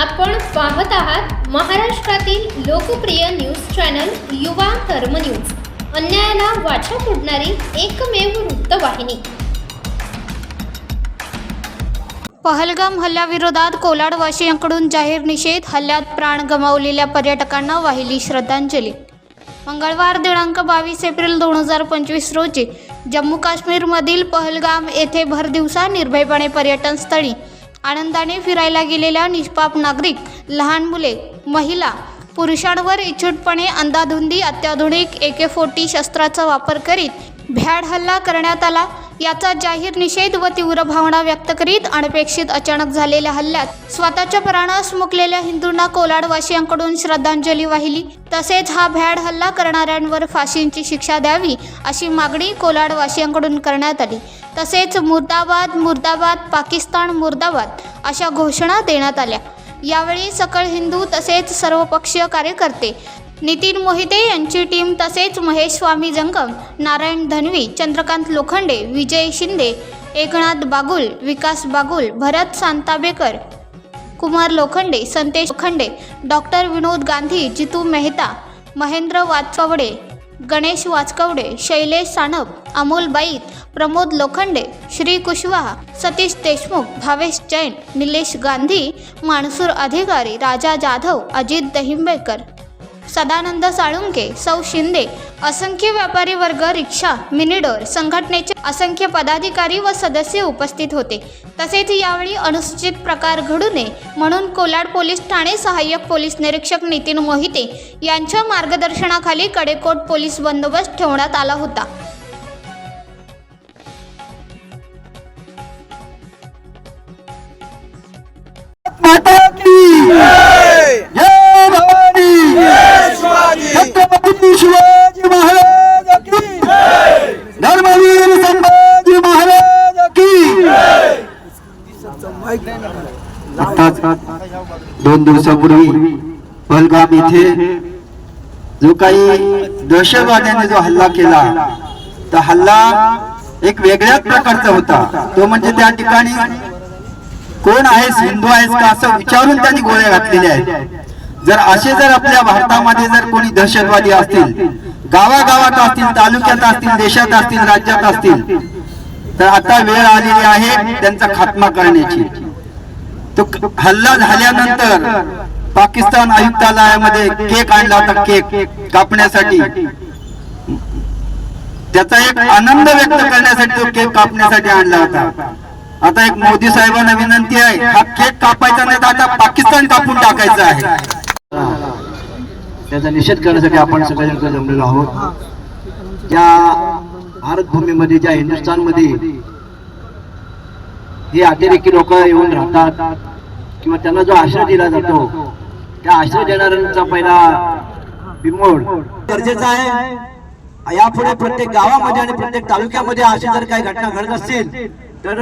आपण पाहत आहात महाराष्ट्रातील लोकप्रिय न्यूज चॅनल युवा कर्म न्यूज. अन्यायाला वाचा फोडणारी एकमेव वृत्तवाहिनी. पहलगाम हल्ल्याविरोधात कोलाडवासियांकडून जाहीर निषेध हल्ल्यात प्राण गमावलेल्या पर्यटकांना वाहिली श्रद्धांजली. मंगळवार दिनांक बावीस एप्रिल दोन हजार पंचवीस रोजी जम्मू काश्मीरमधील पहलगाम येथे भरदिवसा निर्भयपणे पर्यटन स्थळी आनंदाने फिरायला गेलेल्या निष्पाप नागरिक लहान मुले महिला पुरुषांवर इच्छुटपणे अंदाधुंदी अत्याधुनिक ए के फोर्टी शस्त्राचा वापर करीत भ्याड हल्ला करण्यात आला. याचा जाहीर निषेध व तीव्र भावना व्यक्त करीत अनपेक्षित अचानक झालेल्या हल्ल्यात स्वतःच्या प्राणास मुकलेल्या हिंदूंना कोलाडवासियांकडून श्रद्धांजली वाहिली. तसेच हा भ्याड हल्ला करणाऱ्यांवर फाशींची शिक्षा द्यावी अशी मागणी कोलाडवासियांकडून करण्यात आली. तसेच मुर्दाबाद मुर्दाबाद पाकिस्तान मुर्दाबाद अशा घोषणा देण्यात आल्या. यावेळी सकळ हिंदू तसेच सर्वपक्षीय कार्यकर्ते नितीन मोहिते यांची टीम तसेच महेश स्वामी जंगम नारायण धनवी चंद्रकांत लोखंडे विजय शिंदे एकनाथ बागुल विकास बागुल भरत सांताबेकर कुमार लोखंडे संतेश लोखंडे डॉक्टर विनोद गांधी जितू मेहता महेंद्र वाचवडे गणेश वाचकवडे शैलेश सानप अमोल बाईत प्रमोद लोखंडे श्री कुशवाहा सतीश देशमुख भावेश जैन निलेश गांधी मानसूर अधिकारी राजा जाधव अजित दहिंबेकर. सदानंद साळुंके सौ शिंदे असंख्य व्यापारी वर्ग रिक्षा मिनिडोर संघटनेचे असंख्य पदाधिकारी व सदस्य उपस्थित होते. तसेच यावेळी अनुसूचित प्रकार घडू नये म्हणून कोलाड पोलीस ठाणे सहाय्यक पोलीस निरीक्षक नितीन मोहिते यांच्या मार्गदर्शनाखाली कडेकोट पोलीस बंदोबस्त ठेवण्यात आला होता. माता की जय भवानी छत्रपती शिवाजी महाराज की धर्मवीर संभाजी महाराज की आताच दोन दिवसापूर्वी बलगाम इथे जो काही दहशतवाद्यांनी जो हल्ला केला तर हल्ला एक वेगळ्याच प्रकारचा होता. तो म्हणजे त्या ठिकाणी कोण आहेस हिंदू आहेस का असं विचारून त्यांनी गोळ्या घातलेल्या आहेत. जर असे जर आपल्या भारतामध्ये जर कोणी दहशतवादी असतील गावागावात असतील तालुक्यात असतील देशात असतील राज्यात असतील तर आता वेळ आलेली आहे त्यांचा खात्मा करण्याची. तो हल्ला झाल्यानंतर पाकिस्तान आयुक्तालयामध्ये केक आणला होता केक कापण्यासाठी. त्याचा एक आनंद व्यक्त करण्यासाठी तो केक कापण्यासाठी आणला होता. आता एक मोदी साहेबांना विनंती आहे हा केक कापायचा नाही तर आता पाकिस्तान कापून टाकायचा आहे. त्याचा निषेध करण्यासाठी आपण सगळ्यांकडे जमलेलो आहोत. त्या भारतभूमीमध्ये ज्या हिंदुस्थानमध्ये हे अतिरेकी लोक येऊन राहतात किंवा त्यांना जो आश्रय दिला जातो त्या आश्रय देणाऱ्यांचा पहिला बिमोड गरजेचा आहे. यापुढे प्रत्येक गावामध्ये आणि प्रत्येक तालुक्यामध्ये अशी जर काही घटना घडत असतील तर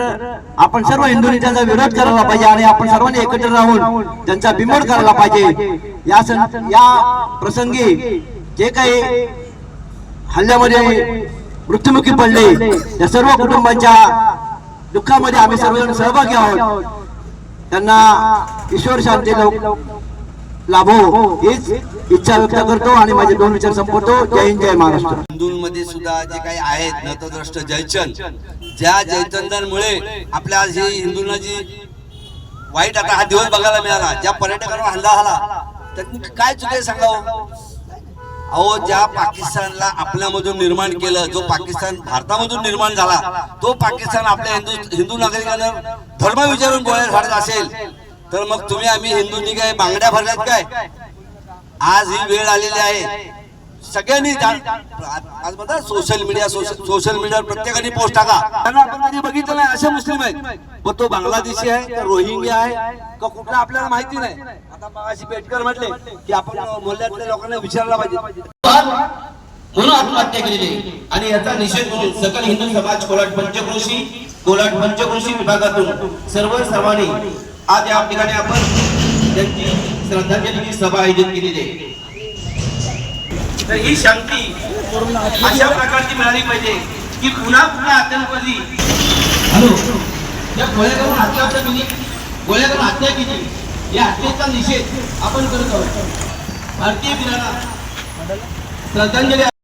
आपण सर्व हिंदूंनी त्यांचा विरोध करायला पाहिजे आणि आपण सर्वांनी एकत्र राहून त्यांचा बिमोड करायला पाहिजे. या सं- या प्रसंगी जे काही हल्ल्यामध्ये मृत्युमुखी पडले. या सर्व कुटुंबांच्या दुःखामध्ये आम्ही सर्वजण सहभागी आहोत. त्यांना ईश्वर शांती लो- लाभो हीच इच्छा व्यक्त करतो आणि माझे दोन विचार संपवतो. जय हिंद जय महाराष्ट्र. हिंदूंमध्ये सुद्धा जे काही आहेत नतद्रष्ट जयचंद. ज्या जयचंदांमुळे आपल्या आज ही हिंदूंना जी वाईट आता हा दिवस बघायला मिळाला ज्या पर्यटकांवर हल्ला झाला त्यांनी काय चुके सांगावं? अहो ज्या पाकिस्तानला आपल्यामधून निर्माण केलं जो पाकिस्तान भारतामधून निर्माण झाला तो पाकिस्तान आपल्या हिंदू हिंदू नागरिकांना धर्म विचारून गोळ्या झाडत असेल. तर मग तुम्ही आम्ही हिंदूंनी काय बांगड्या भरल्यात काय? आज ही वेळ आलेली आहे. सगळ्यांनी जा- आज म्हणतात सोशल मीडिया सोशल मीडियावर प्रत्येकाने पोस्ट टाका. त्यांना आपण कधी बघितलं नाही असे मुस्लिम आहेत. मग तो बांगलादेशी आहे रोहिंग्या आहे का कुठला आपल्याला माहिती नाही. आता मगाशी पेटकर म्हटले की आपण मोहल्ल्यातल्या लोकांना विचारला पाहिजे. म्हणून आत्महत्या केलेली आणि याचा निषेध म्हणून सकल हिंदू समाज कोलाट पंचकृषी कोलाट पंचकृषी विभागातून सर्व सर्वांनी आज या ठिकाणी आपण त्यांची श्रद्धांजली सभा आयोजित केलेली आहे. तर ही शांती अशा प्रकारची मिळाली पाहिजे की पुन्हा पुन्हा आतंकवादी हॅलो? या गोळ्या करून हत्या केली. गोळ्या करून हत्या केली. या हत्येचा निषेध आपण करत आहोत. भारतीय वीरांना श्रद्धांजली